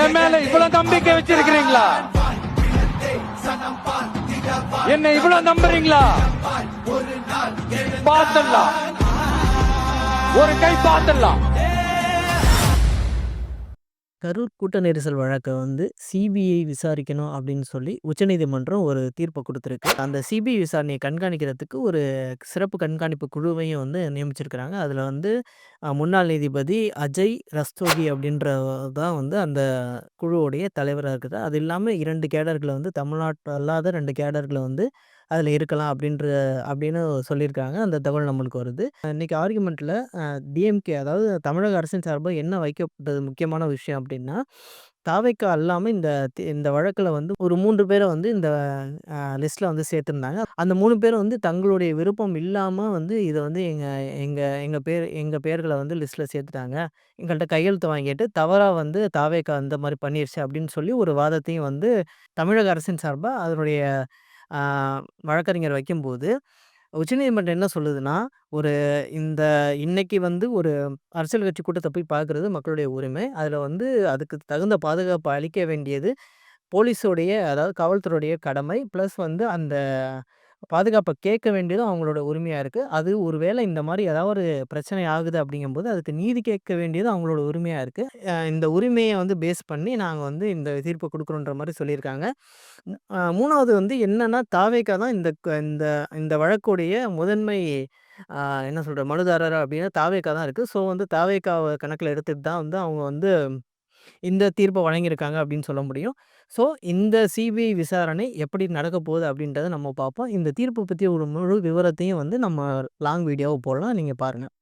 என் மேல இவ்வளவு நம்பிக்கை வச்சிருக்கிறீங்களா? என்ன இவ்வளவு நம்புறீங்களா? பார்த்துடலாம். ஒரு கை பார்த்துடலாம். கரூர் கூட்ட நெரிசல் வழக்கை வந்து சிபிஐ விசாரிக்கணும் அப்படின்னு சொல்லி உச்சநீதிமன்றம் ஒரு தீர்ப்பை கொடுத்துருக்கு. அந்த சிபிஐ விசாரணையை கண்காணிக்கிறதுக்கு ஒரு சிறப்பு கண்காணிப்பு குழுவையும் வந்து நியமிச்சிருக்கிறாங்க. அதில் வந்து முன்னாள் நீதிபதி அஜய் ரஸ்தோகி அப்படின்றதான் வந்து அந்த குழுவுடைய தலைவராக இருக்குது. அது இல்லாமல் இரண்டு கேடர்களை வந்து தமிழ்நாட்டு அல்லாத ரெண்டு கேடர்களை வந்து அதில் இருக்கலாம் அப்படின்ற அப்படின்னு சொல்லியிருக்காங்க. அந்த தகவல் நம்மளுக்கு வருது. இன்றைக்கி ஆர்குமெண்ட்டில் டிஎம்கே அதாவது தமிழக அரசின் சார்பாக என்ன வைக்கப்பட்டது முக்கியமான விஷயம் அப்படின்னா தாவைக்கா அல்லாமல் இந்த தி- இந்த வழக்கில் வந்து ஒரு மூன்று பேரை வந்து இந்த லிஸ்ட்டில் வந்து சேர்த்துருந்தாங்க. அந்த மூணு பேரும் வந்து தங்களுடைய விருப்பம் இல்லாமல் வந்து இதை வந்து எங்கள் எங்கள் எங்கள் பேர் எங்கள் பேர்களை வந்து லிஸ்ட்டில் சேர்த்துட்டாங்க. எங்கள்கிட்ட கையெழுத்து வாங்கிட்டு தவறாக வந்து தாவேக்கா இந்த மாதிரி பண்ணிருச்சு அப்படின்னு சொல்லி ஒரு வாதத்தையும் வந்து தமிழக அரசின் சார்பாக அதனுடைய வழக்கறிஞர் வைக்கும்போது உச்சநீதிமன்றம் என்ன சொல்லுதுன்னா ஒரு இந்த இன்னைக்கு வந்து ஒரு அரசியல் கட்சி கூட்டத்தை போய் பார்க்குறது மக்களுடைய உரிமை. அதில் வந்து அதுக்கு தகுந்த பாதுகாப்பு அளிக்க வேண்டியது போலீஸோடைய அதாவது காவல்துறையுடைய கடமை. ப்ளஸ் வந்து அந்த பாதுகாப்பை கேட்க வேண்டியதும் அவங்களோட உரிமையாக இருக்குது அது ஒரு வேளை இந்த மாதிரி ஏதாவது ஒரு பிரச்சனை ஆகுது அப்படிங்கும்போது அதுக்கு நீதி கேட்க வேண்டியது அவங்களோட உரிமையாக இருக்குது இந்த உரிமையை வந்து பேஸ் பண்ணி நாங்கள் வந்து இந்த தீர்ப்பை கொடுக்குறோன்ற மாதிரி சொல்லியிருக்காங்க. மூணாவது வந்து என்னன்னா தாவேக்கா தான் இந்த க- இந்த இந்த வழக்குடைய முதன்மை என்ன சொல்கிற மனுதாரர் அப்படின்னா தாவேக்கா தான் இருக்குது ஸோ வந்து தாவேக்காவை கணக்கில் எடுத்துகிட்டு தான் வந்து அவங்க வந்து இந்த தீர்ப்பை வழங்கியிருக்காங்க அப்படின்னு சொல்ல முடியும். ஸோ இந்த சிபிஐ விசாரணை எப்படி நடக்க போகுது அப்படின்றத நம்ம பார்ப்போம். இந்த தீர்ப்பை பற்றி ஒரு முழு விவரத்தையும் வந்து நம்ம லாங் வீடியோவை போடலாம். நீங்கள் பாருங்கள்